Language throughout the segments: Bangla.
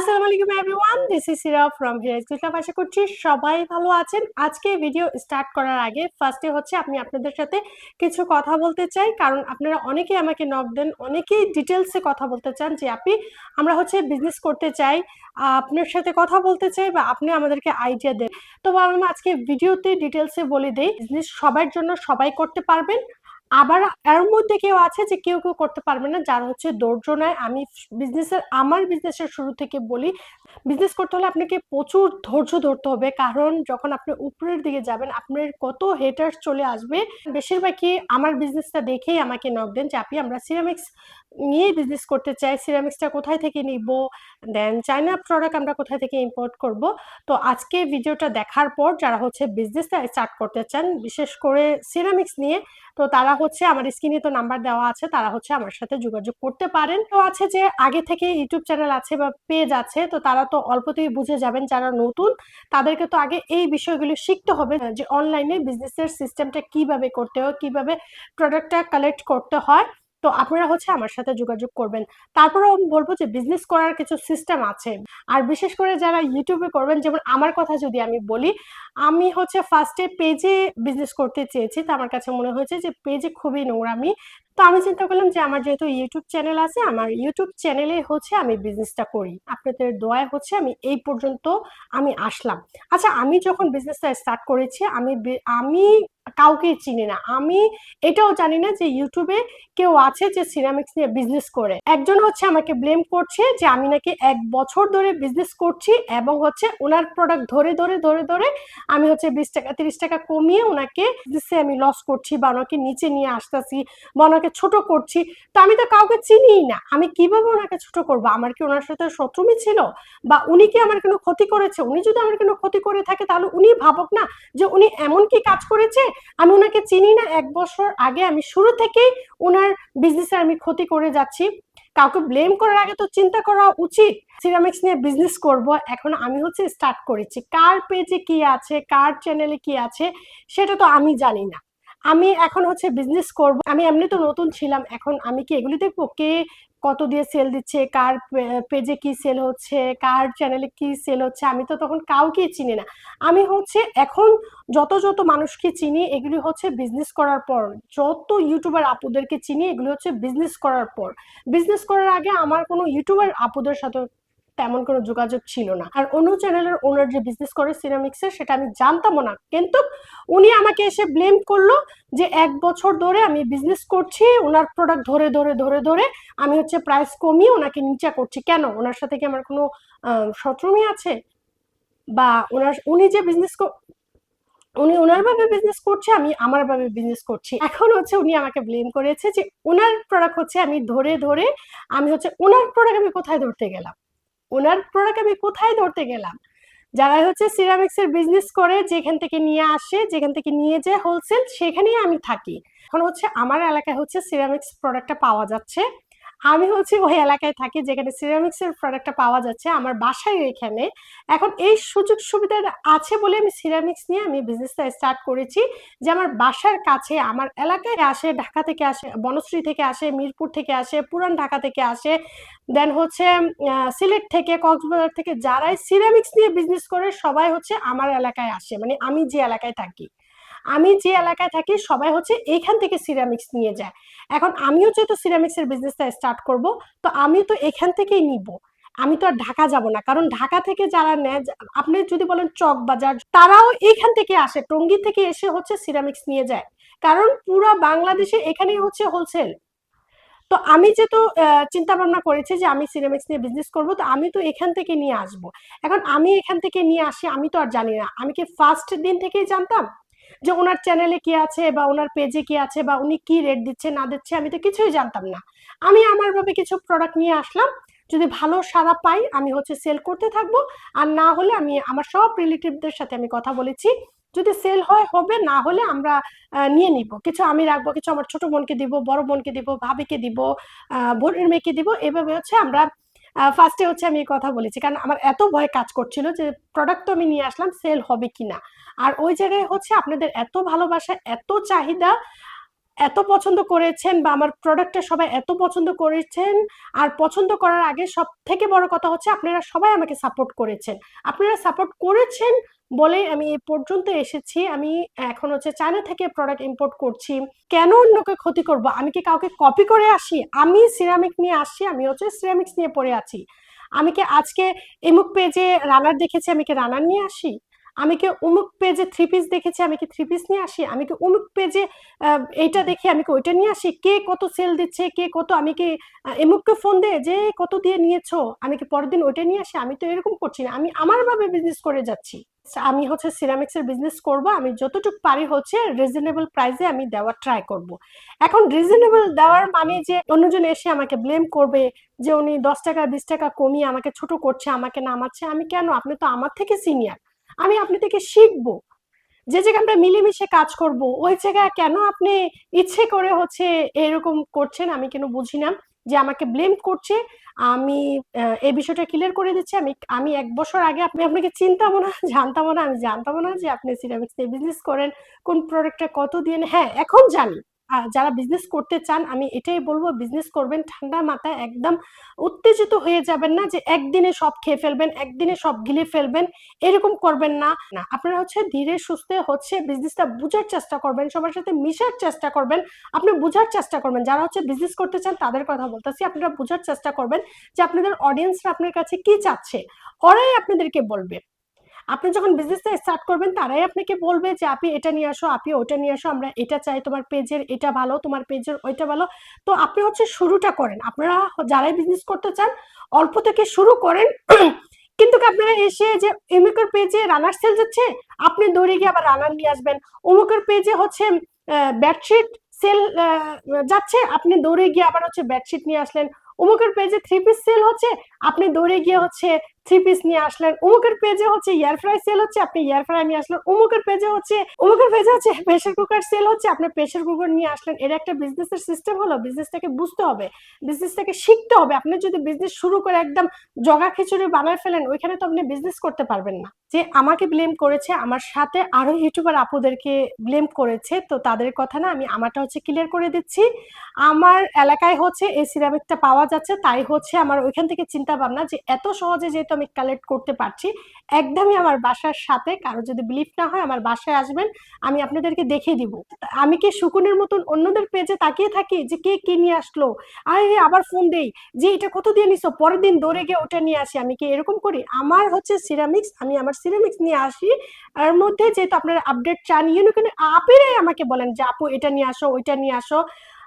আসসালামু আলাইকুম everyone this is Sira from Hiraj Gujarat আশা করছি সবাই ভালো আছেন। আজকে ভিডিও স্টার্ট করার আগে ফার্স্টে হচ্ছে আমি আপনাদের সাথে কিছু কথা বলতে চাই। কারণ আপনারা অনেকেই আমাকে নক দেন, অনেকেই ডিটেলসে কথা বলতে চান যে, আপনি, আমরা হচ্ছে বিজনেস করতে চাই। আপনার সাথে কথা বলতে চাই বা আপনি আমাদেরকে আইডিয়া দেন। তো ভাবলাম আজকে ভিডিওতে ডিটেলসে বলে দেই। বিজনেস সবার জন্য সবাই করতে পারবেন। আবার এর মধ্যে কেউ আছে যে কেউ কেউ করতে পারবে না। যার হচ্ছে দৌর্য নয় আমি বিজনেসের আমার বিজনেসের শুরু থেকে বলি বিজনেস করতে হলে আপনাকে প্রচুর ধৈর্য ধরতে হবে। কারণ যখন আপনি উপরের দিকে যাবেন, আপনার কত হেটার্স চলে আসবে। বেশিরভাগই আমার বিজনেসটা দেখেই আমাকে নক দেন যে, আপনি আমরা সিরামিক্স নিয়ে বিজনেস করতে চাই। সিরামিক্সটা কোথায় থেকে নিব? দেন চায়না প্রোডাক্ট আমরা কোথায় থেকে ইম্পোর্ট করব? তো আজকে ভিডিওটা দেখার পর যারা হচ্ছে বিজনেসটা স্টার্ট করতে চান, বিশেষ করে সিরামিক্স নিয়ে, তো তারা হচ্ছে আমার স্ক্রিনে তো নাম্বার দেওয়া আছে, তারা হচ্ছে আমার সাথে যোগাযোগ করতে পারেন। তো আছে যে, আগে থেকে ইউটিউব চ্যানেল আছে বা পেজ আছে, তো তারা তো অল্পতেই বুঝে যাবেন যারা নতুন, তাদেরকে তো আগে এই বিষয়গুলো শিখতে হবে যে অনলাইনে বিজনেসের সিস্টেমটা কীভাবে করতে হয়, কীভাবে প্রোডাক্টটা কালেক্ট করতে হয়। তো আপনারা হচ্ছে আমার সাথে যোগাযোগ করবেন। তারপরেও আমি বলব যে বিজনেস করার কিছু সিস্টেম আছে। আর বিশেষ করে যারা ইউটিউবে করবেন, যেমন আমার কথা যদি আমি বলি, আমি হচ্ছে ফার্স্টে পেজে বিজনেস করতে চেয়েছি, তো আমার কাছে মনে হয়েছে যে পেজে খুবই নোংরামি তো আমি চিন্তা করলাম যে আমার যেহেতু ইউটিউব চ্যানেল আছে, আমার ইউটিউব চ্যানেলে হচ্ছে আমি বিজনেসটা করি। আপনাদের দোয়ায় হচ্ছে আমি এই পর্যন্ত আমি আসলাম। আচ্ছা আমি যখন বিজনেসটা স্টার্ট করেছি, আমি আমি কাউকে চিনি না। আমি এটাও জানি না যে ইউটিউবে কেউ আছে যে সিরামিক্স নিয়ে বিজনেস করে। একজন হচ্ছে আমাকে ব্লেম করছে যে আমি নাকি এক বছর ধরে বিজনেস করছি এবং হচ্ছে ওনার প্রোডাক্ট ধরে ধরে ধরে ধরে আমি হচ্ছে বিশ টাকা, তিরিশ টাকা কমিয়ে ওনাকে বিজনেসে আমি লস করছি বা ওনাকে নিচে নিয়ে আসতেছি বা ওনাকে ছোট করছি। তো আমি তো কাউকে চিনিই না। আমি কীভাবে ওনাকে ছোট করব? আমার কি ওনার সাথে শত্রুমি ছিল? বা উনি কি আমার কোনো ক্ষতি করেছে? উনি যদি আমার কোনো ক্ষতি করে থাকে তাহলে উনি ভাবক না যে উনি এমন কি কাজ করেছে? আমি ওনাকে চিনি না, এক বছর আগে আমি শুরু থেকেই ওনার বিজনেসে আমি ক্ষতি করে যাচ্ছি। কাউকে ব্লেম করার আগে তো চিন্তা করা উচিত। সিরামিক্স নিয়ে বিজনেস করব, এখন আমি হচ্ছে স্টার্ট করেছি। কার পেজে কি আছে, কার চ্যানেলে কি আছে, সেটা তো আমি জানি না। আমি এখন হচ্ছে বিজনেস করব। আমি এমনি তো নতুন ছিলাম, এখন আমি কি এগুলি দেখব? কে কত দিয়ে সেল দিচ্ছে? কার পেজে কি সেল হচ্ছে? কার চ্যানেলে কি সেল হচ্ছে? আমি তো তখন কাউকে চিনি না। আমি হচ্ছে এখন যত যত মানুষকে চিনি, এগুলি হচ্ছে বিজনেস করার পর, যত ইউটিউবার আপুদেরকে চিনি, এগুলি হচ্ছে বিজনেস করার পর। বিজনেস করার আগে আমার কোনো ইউটিউবার আপুদের সাথে তেমন কোনো যোগাযোগ ছিল না। আর অন্য চ্যানেলের ওনার যে বিজনেস করে সিরামিক্সের সেটা আমি জানতামও না। কিন্তু উনি আমাকে এসে ব্লেম করল যে এক বছর ধরে আমি বিজনেস করছি ওনার প্রোডাক্ট ধরে ধরে ধরে ধরে আমি হচ্ছে প্রাইস কমিয়ে ওনাকে নিচা করছি। কেন? ওনার সাথে কি আমার কোনো শত্রুমি আছে? বা ওনার, উনি যে বিজনেস উনি ওনার ভাবে বিজনেস করছে, আমি আমার ভাবে বিজনেস করছি। এখন হচ্ছে উনি আমাকে ব্লেম করেছে যে ওনার প্রোডাক্ট হচ্ছে আমি ধরে ধরে আমি হচ্ছে ওনার প্রোডাক্ট আমি কোথায় ধরতে গেলাম? ওনার প্রোডাক্ট আমি কোথায় ধরতে গেলাম? যারা হচ্ছে সিরামিক্সের বিজনেস করে, যেখান থেকে নিয়ে আসে, যেখান থেকে নিয়ে যায় হোলসেল সেখানেই আমি থাকি। এখন হচ্ছে আমার এলাকায় হচ্ছে সিরামিক্স প্রোডাক্টটা পাওয়া যাচ্ছে। আমি হচ্ছে ওই এলাকায় থাকি যেখানে সিরামিক্সের প্রোডাক্টটা পাওয়া যাচ্ছে, আমার বাসায় এখানে। এখন এই সুযোগ সুবিধা আছে বলে আমি সিরামিক্স নিয়ে আমি বিজনেসটা স্টার্ট করেছি যে আমার বাসার কাছে, আমার এলাকায় আসে, ঢাকা থেকে আসে, বনশ্রী থেকে আসে, মিরপুর থেকে আসে, পুরান ঢাকা থেকে আসে দেন হচ্ছে সিলেট থেকে, কক্সবাজার থেকে যারাই সিরামিক্স নিয়ে বিজনেস করে সবাই হচ্ছে আমার এলাকায় আসে মানে আমি যে এলাকায় থাকি। আমি যে এলাকায় থাকি, সবাই হচ্ছে এইখান থেকে সিরামিক্স নিয়ে যায়। এখন আমিও যেহেতু সিরামিক্সের বিজনেসটা স্টার্ট করব, তো আমি তো এখান থেকেই নিব। আমি তো আর ঢাকা যাব না, কারণ ঢাকা থেকে যারা নেয় আপনি যদি বলেন চক বাজার, তারাও এইখান থেকে আসে, টঙ্গি থেকে এসে হচ্ছে সিরামিক্স নিয়ে যায়। কারণ পুরো বাংলাদেশে এখানেই হচ্ছে হোলসেল তো আমি যেহেতু চিন্তা ভাবনা করেছি যে আমি সিরামিক্স নিয়ে বিজনেস করব, তো আমি তো এখান থেকে নিয়ে আসব। এখন আমি এখান থেকে নিয়ে আসি, আমি তো আর জানি না। আমি কি ফার্স্ট দিন থেকেই জানতাম? যে ওনার চ্যানেলে কি আছে বা ওনার পেজে কি আছে বা উনি কি রেট দিচ্ছে, না দিচ্ছে, আমি তো কিছুই জানতাম না। আমি আমার ভাবে কিছু প্রোডাক্ট নিয়ে আসলাম। যদি ভালো সারা পাই, আমি হচ্ছে সেল করতে থাকব। আর না হলে আমি আমার সব রিলেটিভদের সাথে আমি কথা বলেছি। যদি সেল হয়, হবে, না হলে আমরা নিয়ে নিব। কিছু আমি রাখব, কিছু আমার ছোট বোনকে দিব, বড় বোনকে দিব, ভাবিকে দিব বোনের মেয়েকে দিব। এভাবে হচ্ছে আমরা ফার্স্টে হচ্ছে আমি কথা বলেছি, কারণ আমার এত ভয় কাজ করছিল যে প্রোডাক্ট তো আমি নিয়ে আসলাম সেল হবে কিনা। আর ওই জায়গায় হচ্ছে আপনাদের এত ভালোবাসা, এত চাহিদা এত পছন্দ করেছেন বা আমার প্রোডাক্টটা সবাই এত পছন্দ করেছেন, আর পছন্দ করার আগে সব থেকে বড় কথা হচ্ছে আপনারা সবাই আমাকে সাপোর্ট করেছেন। আপনারা সাপোর্ট করেছেন বলেই আমি এই পর্যন্ত এসেছি। আমি এখন হচ্ছে চায়না থেকে প্রোডাক্ট ইম্পোর্ট করছি। কেন অন্যকে ক্ষতি করব? আমি কি কাউকে কপি করে আসি? আমি সিরামিক নিয়ে আসছি, আমি হচ্ছে সিরামিক্স নিয়ে পড়ে আছি। আমি কি আজকে এমুক পেজে রানার দেখেছি, আমি কি রানার নিয়ে আসি? আমি কি অমুক পেজে থ্রি পিস দেখেছি, আমি কি থ্রি পিস নিয়ে আসি? আমি কি অমুক পেজে এইটা দেখি, আমি কি ওইটা নিয়ে আসি? কে কত সেল দিচ্ছে, কে কত, আমি কি এমুককে ফোন দে যে, কত দিয়ে নিয়েছো? আমি কি পরের দিন ওইটা নিয়ে আসি? আমি তো এরকম করছি না, আমি আমার ভাবে বিজনেস করে যাচ্ছি। আমি হচ্ছে সিরামিক্স এর বিজনেস করব, আমি যতটুকু পারি হচ্ছে রিজনেবল প্রাইসে আমি দেওয়ার ট্রাই করব। এখন রিজনেবল দেওয়ার মানে যে অন্যজন এসে আমাকে ব্লেম করবে, যে উনি দশ টাকা, বিশ টাকা কমিয়ে আমাকে ছোট করছে, আমাকে নামাচ্ছে, আমি কেন? আপনি তো আমার থেকে সিনিয়র আমি আপনি থেকে শিখব যে জায়গায় আমরা মিলেমিশে কাজ করব, ওই জায়গায় কেন আপনি ইচ্ছে করে হচ্ছে এরকম করছেন আমি কেন বুঝি না যে আমাকে ব্লেম করছে, আমি এই বিষয়টা ক্লিয়ার করে দিচ্ছি, আমি আমি এক বছর আগে আপনি আপনাকে চিন্তামও না জানতাম না, আমি জানতাম না যে আপনি সিরামিক্স নিয়ে বিজনেস করেন, কোন প্রোডাক্টটা কত দিয়ে নেন। হ্যাঁ এখন জানি যারা বিজনেস করতে চান, আমি এটাই বলব বিজনেস করবেন, ঠান্ডা মাথায় একদম উত্তেজিত হয়ে যাবেন না যে একদিনে সব খেয়ে ফেলবেন, একদিনে সব গিলে ফেলবেন, এরকম করবেন না। না, আপনারা হচ্ছে ধীরে সুস্থে হচ্ছে বিজনেসটা বুঝার চেষ্টা করবেন, সবার সাথে মিশার চেষ্টা করবেন, আপনি বুঝার চেষ্টা করবেন। যারা হচ্ছে বিজনেস করতে চান, তাদের কথা বলতেছি, আপনারা বুঝার চেষ্টা করবেন যে আপনাদের অডিয়েন্সরা আপনার কাছে কি চাচ্ছে। ওরাই আপনাদেরকে বলবে। আপনি যখন বিজনেসটা স্টার্ট করবেন, তারাই আপনাকে বলবে যে, আপনি এটা নিয়ে আসো, আপনি ওটা নিয়ে আসো, আমরা এটা চাই, তোমার পেজের এটা ভালো, তোমার পেজের ওইটা ভালো। তো আপনি হচ্ছে শুরুটা করেন। আপনারা যারাই বিজনেস করতে চান, অল্প থেকে শুরু করেন। কিন্তু আপনারা এসে যে এমুকের পেজে রানার সেল যাচ্ছে, আপনি দৌড়ে গিয়ে আবার রানার নিয়ে আসবেন। অমুকের পেজে হচ্ছে বেডশিট সেল যাচ্ছে, আপনি দৌড়ে গিয়ে আবার হচ্ছে বেডশিট নিয়ে আসলেন। অমুকের পেজে থ্রি পিস সেল হচ্ছে, আপনি দৌড়ে গিয়ে হচ্ছে থ্রি পিস নিয়ে আসলেন। অমুকের পেজে হচ্ছে এয়ার ফ্রাই সেল হচ্ছে, আপনি এয়ার ফ্রাই নিয়ে আসলেন। অমুকের পেজে হচ্ছে, অমুকের পেজে হচ্ছে প্রেশার কুকার সেল হচ্ছে, আপনি প্রেশার কুকার নিয়ে আসলেন। এটা একটা বিজনেসের সিস্টেম হলো বিজনেসটাকে বুঝতে হবে। বিজনেসটাকে শিখতে হবে। আপনি যদি বিজনেস শুরু করে একদম জগা খিচুড়ি বানায় ফেলেন, ওইখানে তো আপনি বিজনেস করতে পারবেন না। যে আমাকে ব্লেম করেছে, আমার সাথে আরও ইউটিউবার আপুদেরকে ব্লেম করেছে, তো তাদের কথা না আমি আমারটা হচ্ছে ক্লিয়ার করে দিচ্ছি। আমার এলাকায় হচ্ছে এই সিরামিকটা পাওয়া যাচ্ছে, তাই হচ্ছে আমার ওইখান থেকে চিন্তা ভাবনা যে এত সহজে যেহেতু আমি কালেক্ট করতে পারছি। একদমই আমার বাসার সাথে, কারও যদি বিলিভ না হয় আমার বাসায় আসবেন, আমি আপনাদেরকে দেখিয়ে দিব। আমি কি শুকুনের মতন অন্যদের পেজে তাকিয়ে থাকি যে কে কি নিয়ে আসলো? আরে আবার ফোন দেই। যে, এটা কত দিয়ে নিছো? পরের দিন দৌড়ে গিয়ে ওটা নিয়ে আসি, আমি কি এরকম করি? আমার হচ্ছে সিরামিক্স আমি আমার সিরামিক্স নিয়ে আসি। এর মধ্যে যেহেতু আপনারা আপডেট চান ইউনিকেন আপিরাই আমাকে বলেন যে, আপু, এটা নিয়ে আসো, ওইটা নিয়ে আসো।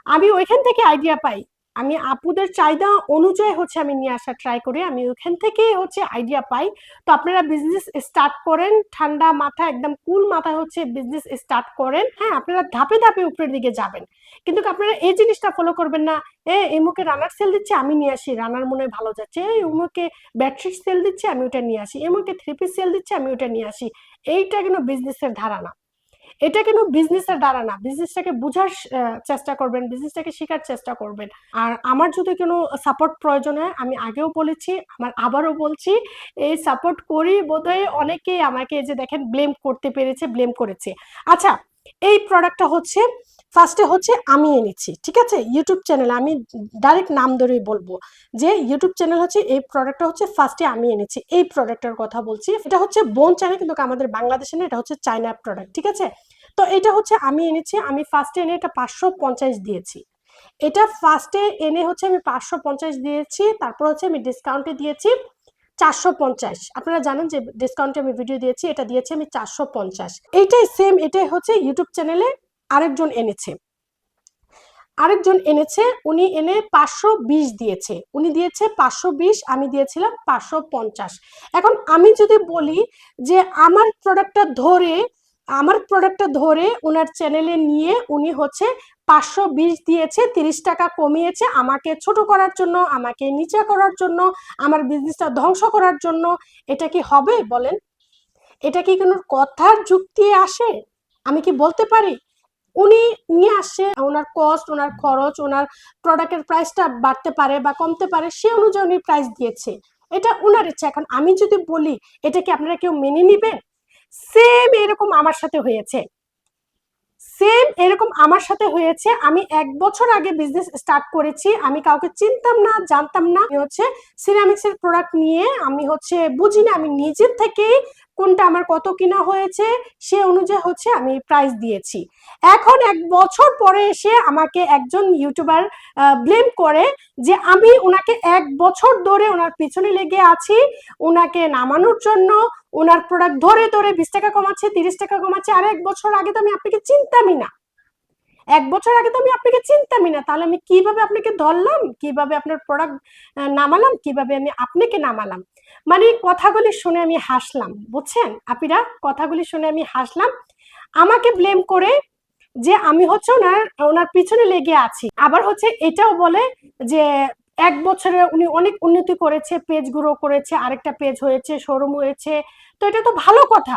আমি ওইখান থেকে আইডিয়া পাই। আমি আপুদের চাহিদা অনুযায়ী হচ্ছে আমি নিয়ে আসা ট্রাই করি। আমি ওখান থেকে হচ্ছে আইডিয়া পাই। তো আপনারা বিজনেস স্টার্ট করেন, ঠান্ডা মাথা একদম কুল মাথায় হচ্ছে বিজনেস স্টার্ট করেন। হ্যাঁ আপনারা ধাপে ধাপে উপরের দিকে যাবেন। কিন্তু আপনারা এই জিনিসটা ফলো করবেন না। এ এমুকে রানার সেল দিচ্ছে, আমি নিয়ে আসি। রানার মনে ভালো যাচ্ছে। এই উমুকে বেডশিট সেল দিচ্ছে, আমি ওটা নিয়ে আসি। এমুকে থ্রি পিস সেল দিচ্ছে, আমি ওটা নিয়ে আসি। এইটা কিন্তু বিজনেসের ধারণা? এটা কিন্তু বিজনেসের দ্বারা না। বিজনেসটাকে বোঝার চেষ্টা করবেন বিজনেসটাকে শেখার চেষ্টা করবেন। আর আমার যদি কোনো সাপোর্ট প্রয়োজন হয়, আমি আগেও বলেছি, আমার আবারও বলছি, এই সাপোর্ট করি বোধহয় অনেকেই আমাকে যে দেখেন ব্লেম করতে পেরেছে ব্লেম করেছে। আচ্ছা এই প্রোডাক্টটা হচ্ছে ফার্স্টে হচ্ছে আমি এনেছি, ঠিক আছে? ইউটিউব চ্যানেল আমি ডাইরেক্ট নাম ধরেই বলব যে ইউটিউব চ্যানেল হচ্ছে, এই প্রোডাক্টটা হচ্ছে ফার্স্টে আমি এনেছি। এই প্রোডাক্টের কথা বলছি, এটা হচ্ছে বোন চ্যানেল কিন্তু আমাদের বাংলাদেশে না, এটা হচ্ছে চায়না প্রোডাক্ট ঠিক আছে? তো এটা হচ্ছে আমি এনেছি, আমি ফার্স্টে এনে এটা পাঁচশো পঞ্চাশ দিয়েছি। এটা ফার্স্টে এনে হচ্ছে আমি পাঁচশো পঞ্চাশ দিয়েছি, তারপর হচ্ছে আমি ডিসকাউন্টে দিয়েছি চারশো পঞ্চাশ। আপনারা জানেন যে ডিসকাউন্টে আমি ভিডিও দিয়েছি, এটা দিয়েছি আমি চারশো পঞ্চাশ। এইটাই সেম এটাই হচ্ছে ইউটিউব চ্যানেলে আরেকজন এনেছে। আরেকজন এনেছে, উনি এনে পাঁচশো বিশ দিয়েছে। উনি দিয়েছে পাঁচশো বিশ, আমি দিয়েছিলাম পাঁচশো পঞ্চাশ। এখন আমি যদি বলি যে আমার প্রোডাক্টটা ধরে আমার প্রোডাক্টটা ধরে ওনার চ্যানেলে নিয়ে উনি হচ্ছে পাঁচশো বিশ দিয়েছে, তিরিশ টাকা কমিয়েছে আমাকে ছোট করার জন্য, আমাকে নিচে করার জন্য, আমার বিজনেসটা ধ্বংস করার জন্য। এটা কি হবে বলেন? এটা কি কোনো কথার যুক্তি আসে? আমি কি বলতে পারি? উনি নিয়ে আসে ওনার কস্ট ওনার খরচ ওনার প্রোডাক্টের প্রাইসটা বাড়তে পারে বা কমতে পারে, সে অনুযায়ী উনি প্রাইস দিয়েছে। এটা ওনার ইচ্ছা। এখন আমি যদি বলি, এটা কি আপনারা কেউ মেনে নিবেন? সেম এরকম আমার সাথে হয়েছে। সেম এরকম আমার সাথে হয়েছে। আমি এক বছর আগে বিজনেস স্টার্ট করেছি। আমি কাউকে চিনতাম না, জানতাম না। হচ্ছে সিরামিক্স এর প্রোডাক্ট নিয়ে আমি হচ্ছে বুঝি না আমি নিজের থেকেই কোনটা আমার কত কিনা হয়েছে, সে অনুযায়ী হচ্ছে আমি প্রাইস দিয়েছি। এখন এক বছর পরে এসে আমাকে একজন ইউটিউবার ব্লেম করে যে আমি ওনাকে এক বছর ধরে ওনার পিছনে লেগে আছি, ওনাকে নামানোর জন্য, ওনার প্রোডাক্ট ধরে ধরে বিশ টাকা কমাচ্ছে, তিরিশ টাকা কমাচ্ছে, আর এক বছর আগে তো আমি আপনাকে চিনতামই না। এক বছর আগে তো আমি আপনাকে চিনতামই না। তাহলে আমি কীভাবে আপনাকে ধরলাম? কীভাবে আপনার প্রোডাক্ট নামালাম? কীভাবে আমি আপনাকে নামালাম? মানে কথাগুলি শুনে আমি হাসলাম, বুঝছেন? আপিরা, কথাগুলি শুনে আমি হাসলাম। আমাকে ব্লেম করে যে আমি হচ্ছে ওনার ওনার পিছনে লেগে আছি। আবার হচ্ছে এটাও বলে যে এক বছরে উনি অনেক উন্নতি করেছে পেজ গ্রো করেছে, আরেকটা পেজ হয়েছে শোরুম হয়েছে। তো এটা তো ভালো কথা।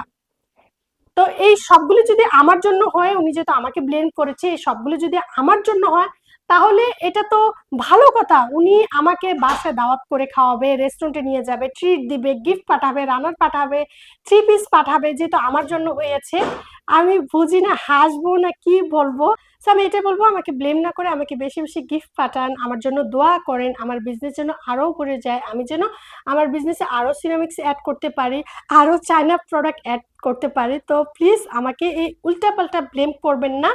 তো এই সবগুলো যদি আমার জন্য হয়, উনি যেহেতু আমাকে ব্লেম করেছে, এই সবগুলো যদি আমার জন্য হয়, তাহলে এটা তো ভালো কথা। উনি আমাকে বাসে দাওয়াত করে খাওয়াবে রেস্টুরেন্টে নিয়ে যাবে ট্রিট দিবে গিফট পাঠাবে রানার পাঠাবে থ্রি পিস পাঠাবে, যেহেতু আমার জন্য হয়েছে। আমি বুঝি না, হাসবো না, কি বলব? তো আমি এটা বলব, আমাকে ব্লেম না করে আমাকে বেশি বেশি গিফট পাঠান, আমার জন্য দোয়া করেন, আমার বিজনেস যেন আরও উপরে যায়, আমি যেন আমার বিজনেসে আরও সিরামিক্স অ্যাড করতে পারি আরও চায়না প্রোডাক্ট অ্যাড করতে পারি। তো প্লিজ আমাকে এই উল্টাপাল্টা ব্লেম করবেন না।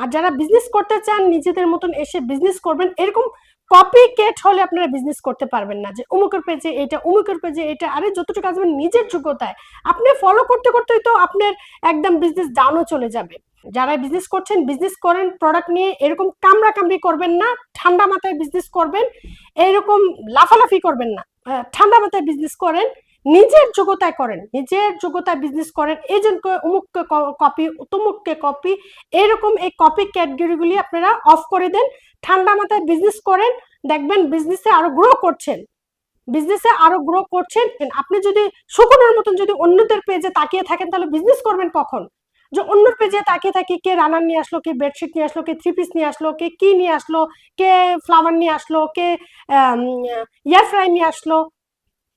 আর যারা বিজনেস করতে চান, নিজেদের মতন এসে বিজনেস করবেন, এরকম কপি কেট হলে আপনারা বিজনেস করতে পারবেন না। যে অমুকের পেজে এটা, অমুকের পেজে এটা, আরে যতটুকু আসবেন নিজের যোগ্যতায়। আপনি ফলো করতে, করতেই তো আপনার একদম বিজনেস ডাউনও চলে যাবে। যারা বিজনেস করছেন বিজনেস করেন প্রোডাক্ট নিয়ে এরকম কামড়া কামড়ি করবেন না, ঠান্ডা মাথায় বিজনেস করবেন, এরকম লাফালাফি করবেন না। ঠান্ডা মাথায় বিজনেস করেন, নিজের যোগ্যতায় করেন, নিজের যোগ্যতায় বিজনেস করেন এজেন্টকে অমুককে কপি তমুককে কপি এরকম এই কপি ক্যাটাগরিগুলি আপনারা অফ করে দেন, ঠান্ডা মাথায় বিজনেস করেন, দেখবেন বিজনেসে আরও গ্রো করছেন। বিজনেসে আরও গ্রো করছেন, আপনি যদি শুকনের মতন যদি অন্যদের পেজে তাকিয়ে থাকেন, তাহলে বিজনেস করবেন কখন? যে অন্য পেজে তাকিয়ে থাকি কে রানার নিয়ে আসলো, কে বেডশিট নিয়ে আসলো, কে থ্রি পিস নিয়ে আসলো, কে কি নিয়ে আসলো, কে ফ্লাওয়ার নিয়ে আসলো, কে ইয়ার ফ্রাই নিয়ে আসলো,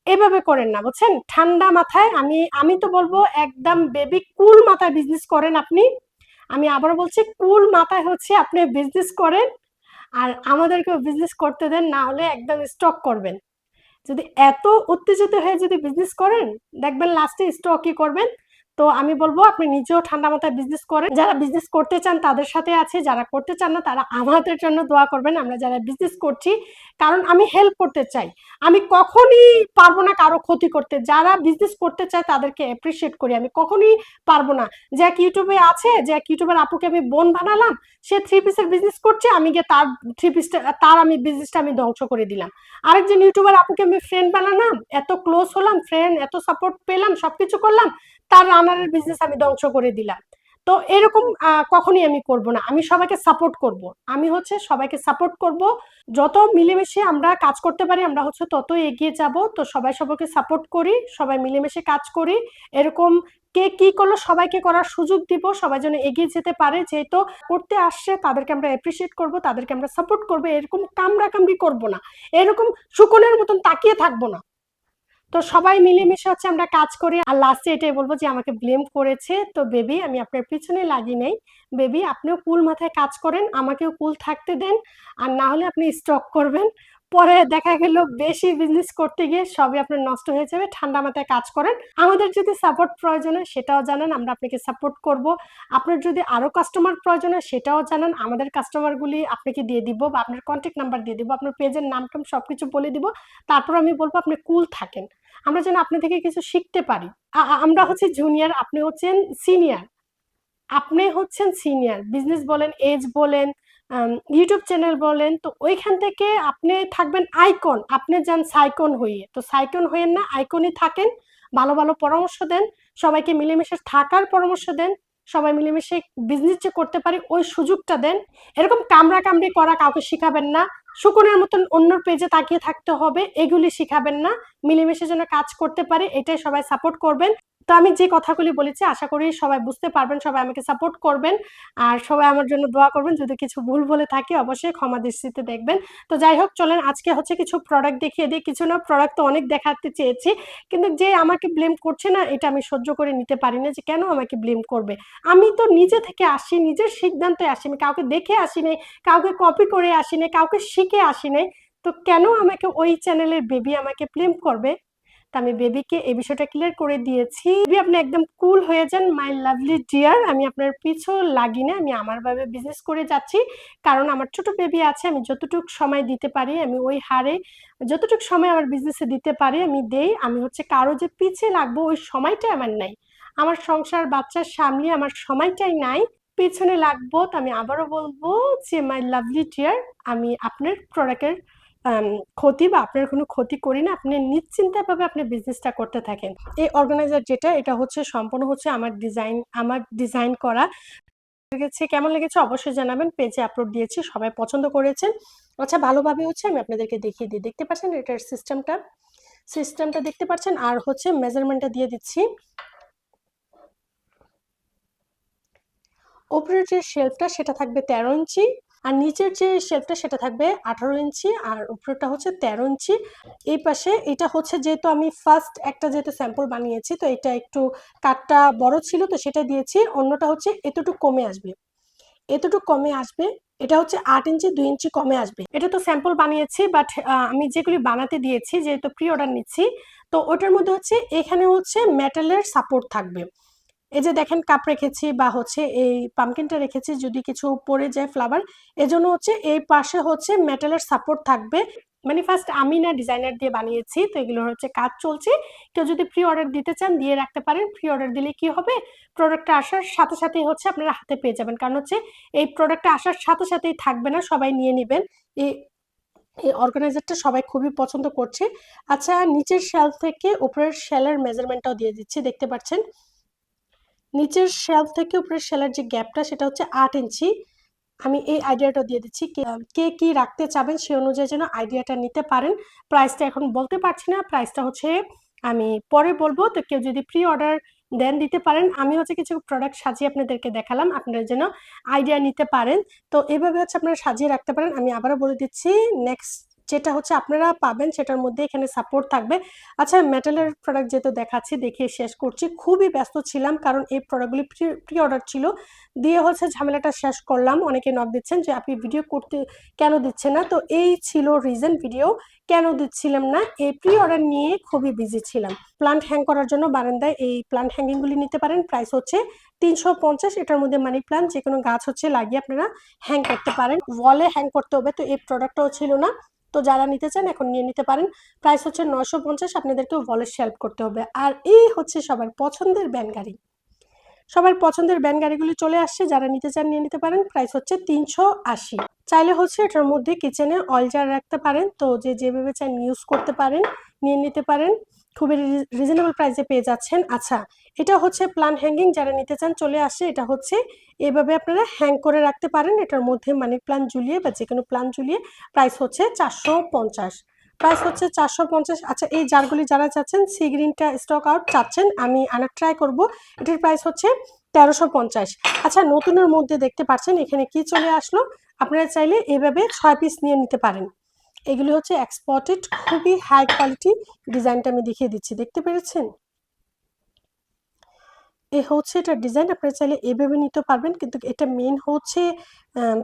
এভাবে করেন না, বুঝছেন? ঠান্ডা মাথায় আমি আমি তো বলব একদম বেবি কুল মাথায় বিজনেস করেন আপনি। আমি আবার বলছি কুল মাথায় হচ্ছে আপনি বিজনেস করেন, আর আমাদেরকেও বিজনেস করতে দেন, না হলে একদম স্টক করবেন। যদি এত উত্তেজিত হয়ে যদি বিজনেস করেন, দেখবেন লাস্টে স্টকই করবেন। তো আমি বলব, আপনি নিজেও ঠান্ডা মাথায় বিজনেস করেন। যারা বিজনেস করতে চান, তাদের সাথে আছে। যারা করতে চান না, তারা আমাদের জন্য দোয়া করবেন। আমরা যারা বিজনেস করছি, কারণ আমি হেল্প করতে চাই। আমি কখনই পারব না কারও ক্ষতি করতে। যারা বিজনেস করতে চায়, তাদেরকে অ্যাপ্রিসিয়েট করি। আমি কখনই পারব না। জ্যাক ইউটিউবে আছে জ্যাক ইউটিউবের আপুকে আমি বোন বানালাম, সে থ্রি পিসের বিজনেস করছে, আমি গিয়ে তার থ্রি পিসটা তার আমি বিজনেসটা আমি ধ্বংস করে দিলাম। আরেকজন ইউটিউবার আপুকে আমি ফ্রেন্ড বানালাম, এত ক্লোজ হলাম ফ্রেন্ড এত সাপোর্ট পেলাম, সবকিছু করলাম। তার রানারের বিজনেস আমি ধ্বংস করে দিলাম। তো এরকম কখনই আমি করব না। আমি সবাইকে সাপোর্ট করব। আমি হচ্ছে সবাইকে সাপোর্ট করব। যত মিলেমিশে আমরা কাজ করতে পারি, আমরা হচ্ছে তত এগিয়ে যাব। তো সবাই সবাইকে সাপোর্ট করি, সবাই মিলেমিশে কাজ করি। এরকম কে কি করল সবাইকে করার সুযোগ দিব, সবাই যেন এগিয়ে যেতে পারে। যেহেতু করতে আসছে, তাদেরকে আমরা অ্যাপ্রিসিয়েট করব, তাদেরকে আমরা সাপোর্ট করব। এরকম কামড়া কামড়ি করব না। এরকম শুকনের মতন তাকিয়ে থাকব না। তো সবাই মিলেমিশে হচ্ছে আমরা কাজ করি। আর লাস্টে এটাই বলব যে, আমাকে ব্লেম করেছে। তো বেবি আমি আপনার পিছনে লাগি নেই। বেবি আপনিও কুল মাথায় কাজ করেন। আমাকেও কুল থাকতে দেন। আর না হলে আপনি স্টক করবেন। পরে দেখা গেল বেশি বিজনেস করতে গিয়ে সবই আপনার নষ্ট হয়ে যাবে, ঠান্ডা মাথায় কাজ করেন। আমাদের যদি সাপোর্ট প্রয়োজন হয় সেটাও জানান, আমরা আপনাকে সাপোর্ট করব। আপনার যদি আরও কাস্টমার প্রয়োজন হয় সেটাও জানান, আমাদের কাস্টমারগুলি আপনাকে দিয়ে দিব বা আপনার কন্ট্যাক্ট নাম্বার দিয়ে দিব, আপনার পেজের নাম টাম সবকিছু বলে দিব, তারপর আমি বলব আপনি কুল থাকেন। আমরা যেন আপনি থেকে কিছু শিখতে পারি। আমরা হচ্ছে জুনিয়র আপনি হচ্ছেন সিনিয়র আপনি হচ্ছেন সিনিয়র বিজনেস বলেন এজ বলেন ইউটিউব চ্যানেল বলেন, তো ওইখান থেকে আপনি থাকবেন আইকন আপনি যান সাইকন হয়ে তো সাইকন হয়ে না আইকনই থাকেন, ভালো ভালো পরামর্শ দেন, সবাইকে মিলেমিশে থাকার পরামর্শ দেন, সবাই মিলেমিশে বিজনেস যে করতে পারি, ওই সুযোগটা দেন। এরকম কামড়া কামড়ি করা কাউকে শিখাবেন না, শুকুনের মতন অন্য পেজে তাকিয়ে থাকতে হবে, এগুলি শিখাবেন না, মিলেমিশে যেন কাজ করতে পারে, এটাই সবাই সাপোর্ট করবেন। তো আমি যে কথাগুলি বলেছি, আশা করি সবাই বুঝতে পারবেন, সবাই আমাকে সাপোর্ট করবেন। আর সবাই আমার জন্য দোয়া করবেন, যদি কিছু ভুল বলে থাকি অবশ্যই ক্ষমা দৃষ্টিতে দেখবেন। তো যাই হোক, চলেন আজকে হচ্ছে কিছু প্রোডাক্ট দেখিয়ে দিই। কিছু না প্রোডাক্ট তো অনেক দেখাতে চেয়েছি, কিন্তু যে আমাকে ব্লেম করছে না, এটা আমি সহ্য করে নিতে পারি না যে কেন আমাকে ব্লেম করবে। আমি তো নিজে থেকে আসি, নিজের সিদ্ধান্তে আসি, আমি কাউকে দেখে আসি নাই, কাউকে কপি করে আসি নাই, কাউকে শিখে আসি নাই। তো কেন আমাকে ওই চ্যানেলের বেবি আমাকে ব্লেম করবে? তা আমি বেবিকে এই বিষয়টা ক্লিয়ার করে দিয়েছি। আপনি একদম কুল হয়ে যান মাই লাভলি ডিয়ার আমি আপনার পিছু লাগি না আমি আমার ভাবে বিজনেস করে যাচ্ছি। কারণ আমার ছোট বেবি আছে, আমি যতটুক সময় দিতে পারি, আমি ওই হারে যতটুক সময় আমার বিজনেসে দিতে পারি, আমি দেই। আমি হচ্ছে কারও যে পিছিয়ে লাগবো, ওই সময়টা আমার নাই। আমার সংসার বাচ্চার সামনে আমার সময়টাই নাই। পেছনে লাগবো, তো আমি আবারও বলব যে মাই লাভলি ডিয়ার আমি আপনার প্রোডাক্টের ক্ষতি বা আপনার কোনো ক্ষতি করি না, আপনি নিশ্চিন্তাভাবে আপনি বিজনেসটা করতে থাকেন। এই অর্গানাইজার যেটা, এটা হচ্ছে সম্পূর্ণ হচ্ছে আমার ডিজাইন আমার ডিজাইন করা। লেগেছে, কেমন লেগেছে অবশ্যই জানাবেন পেজে আপলোড দিয়েছি, সবাই পছন্দ করেছেন। আচ্ছা ভালোভাবে হচ্ছে আমি আপনাদেরকে দেখিয়ে দিই। দেখতে পাচ্ছেন এটার সিস্টেমটা সিস্টেমটা দেখতে পাচ্ছেন, আর হচ্ছে মেজারমেন্টটা দিয়ে দিচ্ছি। উপরের যে শেলফটা সেটা থাকবে তেরো ইঞ্চি। আর নিচের যে শেলফটা সেটা থাকবে আঠারো ইঞ্চি আর উপরেটা হচ্ছে তেরো ইঞ্চি। এই পাশে এটা হচ্ছে যেহেতু আমি ফার্স্ট একটা যেহেতু স্যাম্পল বানিয়েছি, তো এটা একটু কাঠটা বড় ছিল, তো সেটা দিয়েছি। অন্যটা হচ্ছে এতটুকু কমে আসবে। এতটুকু কমে আসবে, এটা হচ্ছে আট ইঞ্চি, দুই ইঞ্চি কমে আসবে। এটা তো স্যাম্পল বানিয়েছি বাট আমি যেগুলি বানাতে দিয়েছি, যেহেতু প্রি অর্ডার নিচ্ছি, তো ওটার মধ্যে হচ্ছে এখানে হচ্ছে মেটালের সাপোর্ট থাকবে। এই যে দেখেন কাপ রেখেছি বা হচ্ছে এই পামকিনটা রেখেছি, যদি কিছু পড়ে যায় ফ্লাওয়ার এজন্য হচ্ছে এই পাশে হচ্ছে মেটালের সাপোর্ট থাকবে। মানে ফার্স্ট আমি না ডিজাইনার দিয়ে বানিয়েছি, তো এগুলো হচ্ছে কাজ চলছে। কেউ যদি প্রি অর্ডার দিতে চান, দিয়ে রাখতে পারেন। প্রি অর্ডার দিলে কি হবে? প্রোডাক্টটা আসার সাথে সাথেই হচ্ছে আপনারা হাতে পেয়ে যাবেন। কারণ হচ্ছে এই প্রোডাক্টটা আসার সাথে সাথেই থাকবে না, সবাই নিয়ে নেবেন। এই এই অর্গানাইজারটা সবাই খুবই পছন্দ করছে। আচ্ছা নিচের শেল থেকে উপরের শেলের মেজারমেন্টটাও দিয়ে দিচ্ছি, দেখতে পাচ্ছেন। নিচের শেলফ থেকে উপরের শেলের যে গ্যাপটা সেটা হচ্ছে আট ইঞ্চি। আমি এই আইডিয়াটা দিয়ে দিচ্ছি কে, কি রাখতে চাবেন সে অনুযায়ী যেন আইডিয়াটা নিতে পারেন। প্রাইসটা এখন বলতে পারছি না প্রাইসটা হচ্ছে আমি পরে বলব। তো কেউ যদি প্রি অর্ডার দেন, দিতে পারেন। আমি হচ্ছে কিছু প্রোডাক্ট সাজিয়ে আপনাদেরকে দেখালাম, আপনারা যেন আইডিয়া নিতে পারেন। তো এভাবে হচ্ছে আপনারা সাজিয়ে রাখতে পারেন। আমি আবারও বলে দিচ্ছি নেক্সট যেটা হচ্ছে আপনারা পাবেন, সেটার মধ্যে এখানে সাপোর্ট থাকবে। আচ্ছা মেটালের প্রোডাক্ট যেহেতু দেখাচ্ছি, দেখে শেষ করছি। খুবই ব্যস্ত ছিলাম কারণ এই প্রোডাক্টগুলি প্রি অর্ডার ছিল। দিয়ে হচ্ছে ঝামেলাটা শেষ করলাম। অনেকে নক দিচ্ছেন যে, আপনি ভিডিও করতে কেন দিচ্ছেন না? তো এই ছিল রিজন ভিডিও কেন দিচ্ছিলাম না? এই প্রি অর্ডার নিয়ে খুবই বিজি ছিলাম। প্লান্ট হ্যাং করার জন্য বারান্দায় এই প্লান্ট হ্যাঙ্গিংগুলি নিতে পারেন। প্রাইস হচ্ছে তিনশো পঞ্চাশ। এটার মধ্যে মানি প্লান্ট যে কোনো গাছ হচ্ছে লাগিয়ে আপনারা হ্যাং করতে পারেন। ওয়ালে হ্যাং করতে হবে। তো এই প্রোডাক্টটাও ছিল না। তো যারা নিতে চান এখন নিয়ে নিতে পারেন। প্রাইস হচ্ছে নশো পঞ্চাশ আপনাদেরকে ওয়ালেট হেল্প করতে হবে। আর এই হচ্ছে সবার পছন্দের ব্যান গাড়ি। সবার পছন্দের ব্যান গাড়িগুলি চলে আসছে, যারা নিতে চান নিয়ে নিতে পারেন। প্রাইস হচ্ছে তিনশো আশি। চাইলে হচ্ছে এটার মধ্যে কিচেনে অয়েল জার রাখতে পারেন। তো যে যেভাবে চান ইউজ করতে পারেন, নিয়ে নিতে পারেন। খুবই রিজনেবল প্রাইসে পেয়ে যাচ্ছেন। আচ্ছা এটা হচ্ছে প্লান হ্যাঙ্গিং যারা নিতে চান চলে আসে। এটা হচ্ছে এভাবে আপনারা হ্যাং করে রাখতে পারেন। এটার মধ্যে মানি প্লান ঝুলিয়ে বা যে কোনো প্লান ঝুলিয়ে প্রাইস হচ্ছে চারশো পঞ্চাশ। প্রাইস হচ্ছে চারশো পঞ্চাশ। আচ্ছা এই জারগুলি যারা চাচ্ছেন সি গ্রিনটা স্টক আউট চাচ্ছেন, আমি আনার ট্রাই করব। এটির প্রাইস হচ্ছে তেরোশো পঞ্চাশ। আচ্ছা নতুনের মধ্যে দেখতে পাচ্ছেন, এখানে কি চলে আসলো? আপনারা চাইলে এভাবে ছয় পিস নিয়ে নিতে পারেন। এগুলি হচ্ছে এক্সপোর্টেড খুবই হাই কোয়ালিটি ডিজাইনটা আমি দেখিয়ে দিচ্ছি। দেখতে পেরেছেন? এ হচ্ছে এটা ডিজাইন আপনারা চাইলে এভাবে নিতে পারবেন, কিন্তু এটা মেন হচ্ছে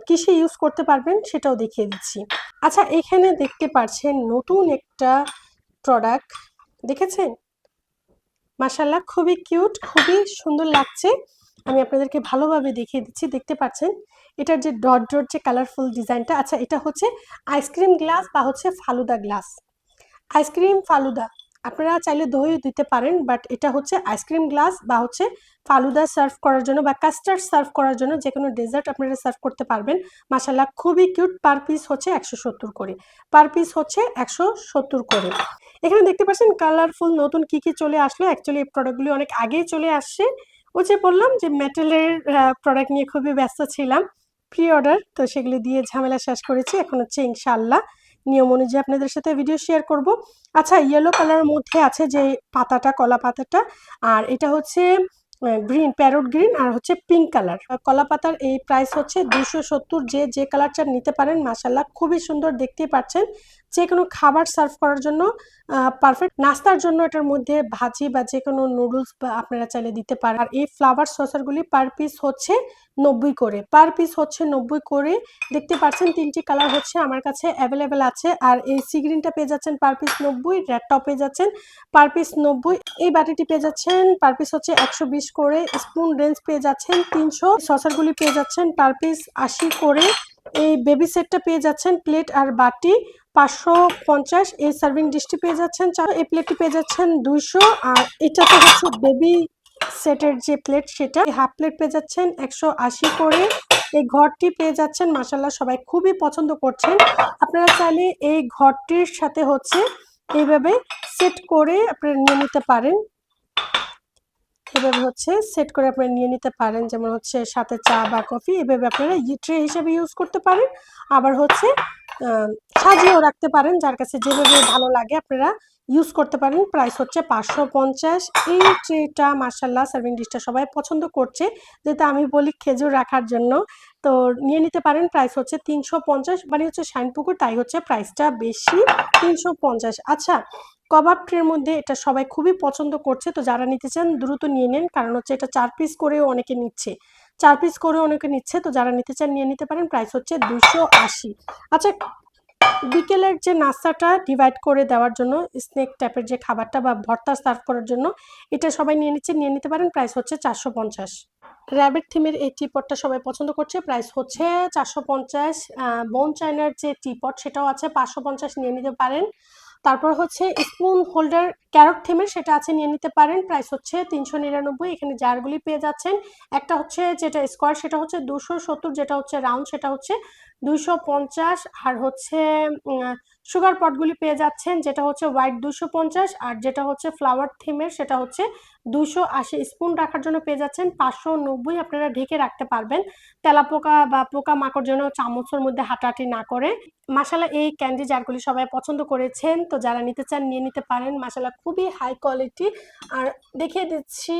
কিসে ইউজ করতে পারবেন সেটাও দেখিয়ে দিচ্ছি। আচ্ছা এখানে দেখতে পাচ্ছেন নতুন একটা প্রোডাক্ট দেখেছেন? মাসাল্লাহ খুবই কিউট খুবই সুন্দর লাগছে। আমি আপনাদেরকে ভালোভাবে দেখিয়ে দিচ্ছি, দেখতে পাচ্ছেন? এটার যে ডট ডট যে কালারফুল ডিজাইনটা আচ্ছা এটা হচ্ছে আইসক্রিম গ্লাস বা হচ্ছে ফালুদা গ্লাস আইসক্রিম ফালুদা, আপনারা চাইলে দইও দিতে পারেন বাট এটা হচ্ছে আইসক্রিম গ্লাস বা হচ্ছে ফালুদা সার্ভ করার জন্য বা কাস্টার্ড সার্ভ করার জন্য যে কোনো ডেজার্ট আপনারা সার্ভ করতে পারবেন। মাসাল্লাহ খুবই কিউট পার পিস হচ্ছে একশো সত্তর করে। পার পিস হচ্ছে একশো সত্তর করে। এখানে দেখতে পাচ্ছেন কালারফুল নতুন কি কি চলে আসলো? অ্যাকচুয়ালি এই প্রোডাক্টগুলি অনেক আগেই চলে আসছে। ও যে বললাম যে মেটেলের প্রোডাক্ট নিয়ে খুবই ব্যস্ত ছিলাম। প্রি অর্ডার তো সেগুলি দিয়ে ঝামেলা শেষ করেছি। এখন হচ্ছে ইনশাল্লাহ নিয়ম অনুযায়ী আপনাদের সাথে ভিডিও শেয়ার করব। আচ্ছা ইয়েলো কালারের মধ্যে আছে যে পাতাটা, কলা পাতাটা, আর এটা হচ্ছে গ্রিন প্যারোট গ্রিন আর হচ্ছে পিঙ্ক কালার কলা পাতার এই প্রাইস হচ্ছে দুশো সত্তর যে যে কালারটা নিতে পারেন মাসাল্লাহ খুবই সুন্দর, দেখতেই পাচ্ছেন। যে কোনো খাবার সার্ভ করার জন্য পারফেক্ট নাস্তার জন্য এটার মধ্যে ভাজি বা যে কোনো নুডলস আপনারা চাইলে দিতে পারেন। আর এই ফ্লাওয়ার সসারগুলি পার পিস হচ্ছে নব্বই করে। পার পিস হচ্ছে নব্বই করে। দেখতে পাচ্ছেন তিনটি কালার হচ্ছে আমার কাছে অ্যাভেলেবেল আছে। আর এই সিগ্রিনটা পেয়ে যাচ্ছেন পার পিস নব্বই রেডটাও পেয়ে যাচ্ছেন পার পিস নব্বই। এই বাটিটি পেয়ে যাচ্ছেন পার পিস হচ্ছে একশো বিশ করে। স্পুন রেঞ্জ পেয়ে যাচ্ছেন তিনশো। সসারগুলি পেয়ে যাচ্ছেন পার পিস আশি করে। এই বেবি সেটটা পেয়ে যাচ্ছেন প্লেট আর বাটি। পাঁচশো পঞ্চাশ এই সার্ভিং ডিশটি পেয়ে যাচ্ছেন, চার এই প্লেটটি পেয়ে যাচ্ছেন দুইশো। আর এটাতে হচ্ছে বেবি সেটের যে প্লেট সেটা হাফ প্লেট পেয়ে যাচ্ছেন একশো আশি করে। এই ঘরটি পেয়ে যাচ্ছেন মাসাল্লাহ সবাই খুবই পছন্দ করছেন। আপনারা চাইলে এই ঘরটির সাথে হচ্ছে এইভাবে সেট করে আপনারা নিয়ে নিতে পারেন। এভাবে হচ্ছে সেট করে আপনারা নিয়ে নিতে পারেন, যেমন হচ্ছে সাথে চা বা কফি, এভাবে আপনারা ট্রে হিসেবে ইউজ করতে পারেন। আবার হচ্ছে সাজিয়েও রাখতে পারেন, যার কাছে যেভাবে ভালো লাগে আপনারা ইউজ করতে পারেন। প্রাইস হচ্ছে পাঁচশো পঞ্চাশ। এই ট্রেটা মার্শাল্লাহ সার্ভিং ডিশটা সবাই পছন্দ করছে যেহেতু আমি বলি খেজুর রাখার জন্য। তো নিয়ে নিতে পারেন প্রাইস হচ্ছে তিনশো পঞ্চাশ। মানে হচ্ছে শাইনপুকুর, তাই হচ্ছে প্রাইসটা বেশি, তিনশো পঞ্চাশ। আচ্ছা কবাব ট্রের মধ্যে এটা সবাই খুবই পছন্দ করছে, তো যারা নিতে চান দ্রুত নিয়ে নেন, কারণ হচ্ছে এটা চার পিস করেও অনেকে নিচ্ছে। চার পিস করে অনেকে নিচ্ছে, তো যারা নিতে চান নিয়ে নিতে পারেন। প্রাইস হচ্ছে দুশো আশি। আচ্ছা বিকেলের যে নাস্তাটা ডিভাইড করে দেওয়ার জন্য স্নেক টাইপের যে খাবারটা বা ভর্তা সার্ভ করার জন্য, এটা সবাই নিয়ে নিচ্ছে, নিয়ে নিতে পারেন। প্রাইস হচ্ছে চারশো পঞ্চাশ। র্যাবিট থিমের এই টিপটটা সবাই পছন্দ করছে। প্রাইস হচ্ছে চারশো পঞ্চাশ। বোন চাইনার যে টিপট সেটাও আছে, পাঁচশো পঞ্চাশ নিয়ে নিতে পারেন। তারপর হচ্ছে স্পুন হোল্ডার ক্যারট থিমের সেটা আছে, নিয়ে নিতে পারেন। প্রাইস হচ্ছে তিনশো নিরানব্বই, এখানে জারগুলি পেয়ে যাচ্ছেন। একটা হচ্ছে যেটা স্কোয়ার সেটা হচ্ছে দুশো সত্তর, যেটা হচ্ছে রাউন্ড সেটা হচ্ছে দুইশো পঞ্চাশ, আর হচ্ছে সুগার পটগুলি পেয়ে যাচ্ছেন, যেটা হচ্ছে হোয়াইট দুশো পঞ্চাশ আর যেটা হচ্ছে ফ্লাওয়ার থিমের সেটা হচ্ছে দুশো আশি স্পুন রাখার জন্য পেয়ে যাচ্ছেন পাঁচশো নব্বই আপনারা ঢেকে রাখতে পারবেন। তেলাপোকা বা পোকা মাকড় যেন চামচের মধ্যে হাঁটাহাঁটি না করে। মাসালা এই ক্যান্ডি জারগুলি সবাই পছন্দ করেছেন, তো যারা নিতে চান নিয়ে নিতে পারেন। মাসালা খুবই হাই কোয়ালিটি। আর দেখিয়ে দিচ্ছি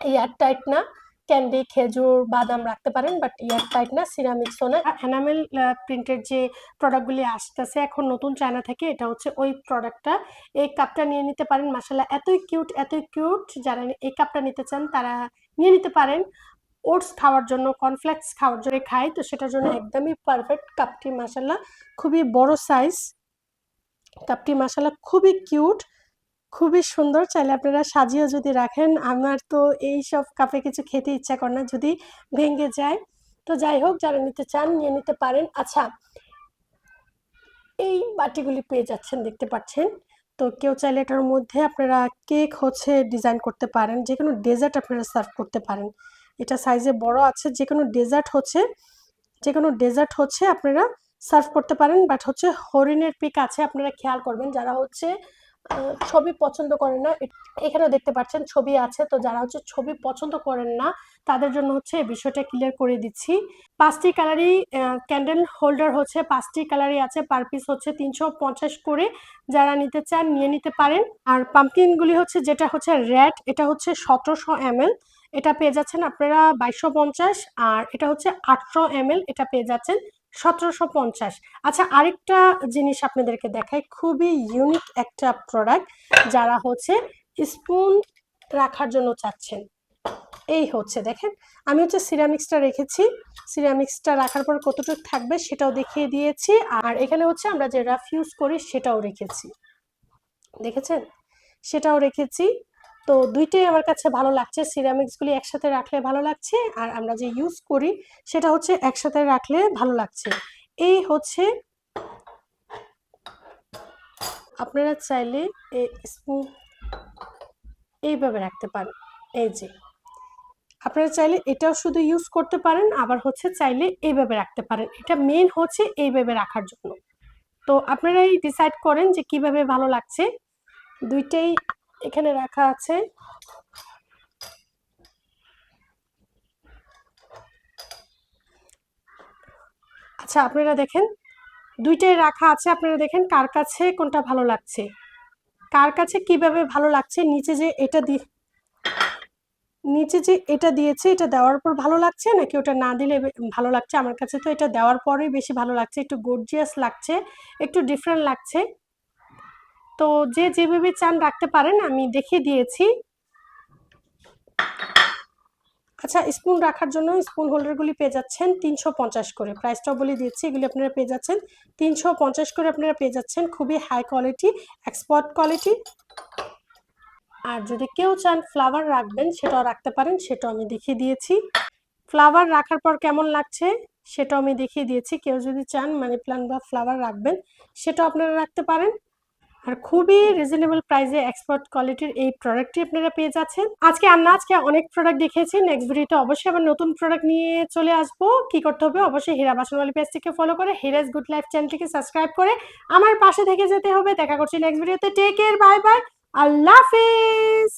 এয়ার টাইট না। ক্যান্ডি, খেজুর, বাদাম রাখতে পারেন বাট ইয়ার টাইট না সিরামিক্সও না এনামেল প্রিন্টের যে প্রোডাক্টগুলি আসতেছে এখন নতুন চায়না থেকে, এটা হচ্ছে ওই প্রোডাক্টটা এই কাপটা নিয়ে নিতে পারেন মাসাল্লাহ এতই কিউট এতই কিউট যারা এই কাপটা নিতে চান, তারা নিয়ে নিতে পারেন। ওটস খাওয়ার জন্য কর্নফ্লেক্স খাওয়ার জন্য খাই, তো সেটার জন্য একদমই পারফেক্ট কাপটি মাসাল্লাহ খুবই বড় সাইজ কাপটি মাসাল্লাহ খুবই কিউট খুবই সুন্দর। চাইলে আপনারা সাজিয়েও যদি রাখেন। আমার তো এই সব কাপে কিছু খেতে ইচ্ছা করে না, যদি ভেঙে যায়। তো যাই হোক, যারা নিতে চান নিয়ে নিতে পারেন। আচ্ছা এই বাটিগুলি পেয়ে যাচ্ছেন, দেখতে পাচ্ছেন। তো কেউ চাইলে এটার মধ্যে আপনারা কেক হচ্ছে ডিজাইন করতে পারেন। যে কোনো ডেজার্ট আপনারা সার্ভ করতে পারেন। এটা সাইজে বড় আছে। যে কোনো ডেজার্ট হচ্ছে যে কোনো ডেজার্ট হচ্ছে আপনারা সার্ভ করতে পারেন। বাট হচ্ছে হরিণের পিক আছে, আপনারা খেয়াল করবেন। যারা হচ্ছে ছবি পছন্দ করেন না। এখানে দেখতে পাচ্ছেন ছবি আছে। তো যারা হচ্ছে ছবি পছন্দ করেন না, তাদের জন্য হচ্ছে এই বিষয়টা ক্লিয়ার করে দিচ্ছি। পাঁচটি কালারই ক্যান্ডেল হোল্ডার হচ্ছে পাঁচটি কালারই আছে। পার পিস হচ্ছে তিনশো পঞ্চাশ করে। যারা নিতে চান নিয়ে নিতে পারেন। আর পাম্পকিনগুলি হচ্ছে, যেটা হচ্ছে র্যাড এটা হচ্ছে সতেরোশো এম এটা পেয়ে যাচ্ছেন আপনারা বাইশশো পঞ্চাশ। আর এটা হচ্ছে আটশো এম এটা পেয়ে যাচ্ছেন সতেরোশো পঞ্চাশ। আচ্ছা আরেকটা জিনিস আপনাদেরকে দেখাই, খুবই ইউনিক একটা প্রোডাক্ট যারা হচ্ছে স্পুন রাখার জন্য চাচ্ছেন। এই হচ্ছে, দেখেন, আমি হচ্ছে সিরামিক্সটা রেখেছি। সিরামিক্সটা রাখার পর কতটুকু থাকবে সেটাও দেখিয়ে দিয়েছি। আর এখানে হচ্ছে আমরা যে রাফ ইউজ করি সেটাও রেখেছি। দেখেছেন? সেটাও রেখেছি। তো দুইটাই আমার কাছে ভালো লাগছে। সিরামিক্সগুলি একসাথে রাখলে ভালো লাগছে আর আমরা যে ইউজ করি সেটা হচ্ছে একসাথে রাখলে ভালো লাগছে। এই হচ্ছে আপনারা চাইলে এইভাবে রাখতে পারেন। এই যে আপনারা চাইলে এটাও শুধু ইউজ করতে পারেন, আবার হচ্ছে চাইলে এইভাবে রাখতে পারেন। এটা মেন হচ্ছে এইভাবে রাখার জন্য। তো আপনারাই ডিসাইড করেন যে কীভাবে ভালো লাগছে। দুইটাই এখানে রাখা আছে। আচ্ছা আপনারা দেখেন, দুইটাই রাখা আছে। আপনারা দেখেন কার কাছে কোনটা ভালো লাগছে। কার কাছে কীভাবে ভালো লাগছে, নিচে যে এটা দিয়ে নিচে যে এটা দিয়েছে, এটা দেওয়ার পর ভালো লাগছে, নাকি ওটা না দিলে ভালো লাগছে? আমার কাছে তো এটা দেওয়ার পরেই বেশি ভালো লাগছে। একটু গর্জিয়াস লাগছে, একটু ডিফারেন্ট লাগছে। তো যে যেভাবে চান রাখতে পারেন, আমি দেখিয়ে দিয়েছি। আচ্ছা স্পুন রাখার জন্য স্পুন হোল্ডারগুলি পেয়ে যাচ্ছেন তিনশো পঞ্চাশ করে। প্রাইসটাও বলে দিচ্ছি এগুলি আপনারা পেয়ে যাচ্ছেন। তিনশো পঞ্চাশ করে আপনারা পেয়ে যাচ্ছেন খুবই হাই কোয়ালিটি এক্সপোর্ট কোয়ালিটি আর যদি কেউ চান ফ্লাওয়ার রাখবেন, সেটাও রাখতে পারেন, সেটাও আমি দেখিয়ে দিয়েছি। ফ্লাওয়ার রাখার পর কেমন লাগছে, সেটাও আমি দেখিয়ে দিয়েছি। কেউ যদি চান মানি প্লান্ট বা ফ্লাওয়ার রাখবেন, সেটাও আপনারা রাখতে পারেন। আর খুবই রিজনেবল প্রাইসে এক্সপোর্ট কোয়ালিটির এই প্রোডাক্টটি আপনারা পেয়ে যাচ্ছেন। আজকে আর না, আজকে অনেক প্রোডাক্ট দেখিয়েছি নেক্সট ভিডিওতে অবশ্যই আবার নতুন প্রোডাক্ট নিয়ে চলে আসব। কি করতে হবে? অবশ্যই হীরা বাসনওয়ালি পেজটিকে ফলো করে হিরাজ গুড লাইফ চ্যানেলটিকে সাবস্ক্রাইব করে আমার পাশে থেকে যেতে হবে। দেখা করছি নেক্সট ভিডিওতে টেক কেয়ার বাই বাই আল্লাহ হাফিজ!